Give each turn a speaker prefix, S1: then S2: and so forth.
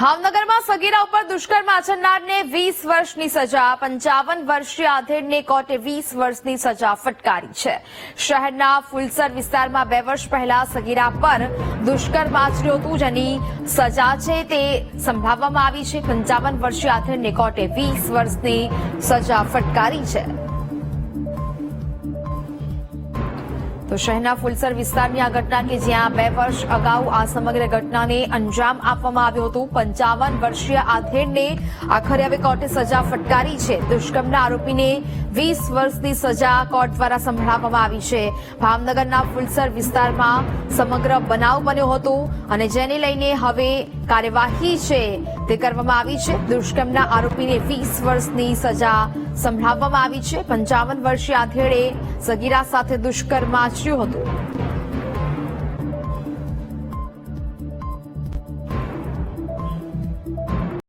S1: ભાવનગરમાં સગીરા ઉપર દુષ્કર્મ આચરનારને વીસ વર્ષની સજા, પંચાવન વર્ષીય આધેડને કોર્ટે વીસ વર્ષની સજા ફટકારી છે. શહેરના ફુલસર વિસ્તારમાં બે વર્ષ પહેલા સગીરા પર દુષ્કર્મ આચર્યું હતું, જેની સજા છે તે સંભળાવવામાં આવી છે. પંચાવન વર્ષીય આધેડને કોર્ટે વીસ વર્ષની સજા ફટકારી છે. તો શહેરના ફુલસર વિસ્તારની આ ઘટના કે જ્યાં બે વર્ષ અગાઉ આ સમગ્ર ઘટનાને અંજામ આપવામાં આવ્યો હતો, પંચાવન વર્ષીય આથેડને આખરે હવે કોર્ટે સજા ફટકારી છે. દુષ્કર્મના આરોપીને વીસ વર્ષની સજા કોર્ટ દ્વારા સંભળાવવામાં આવી છે. ભાવનગરના ફુલસર વિસ્તારમાં સમગ્ર બનાવ બન્યો હતો અને જેને લઈને હવે કાર્યવાહી છે તે કરવામાં આવી છે. દુષ્કર્મના આરોપીને વીસ વર્ષની સજા સંભળાવવામાં આવી છે. પંચાવન વર્ષીય આધેડે સગીરા સાથે દુષ્કર્મ આચર્યું હતું.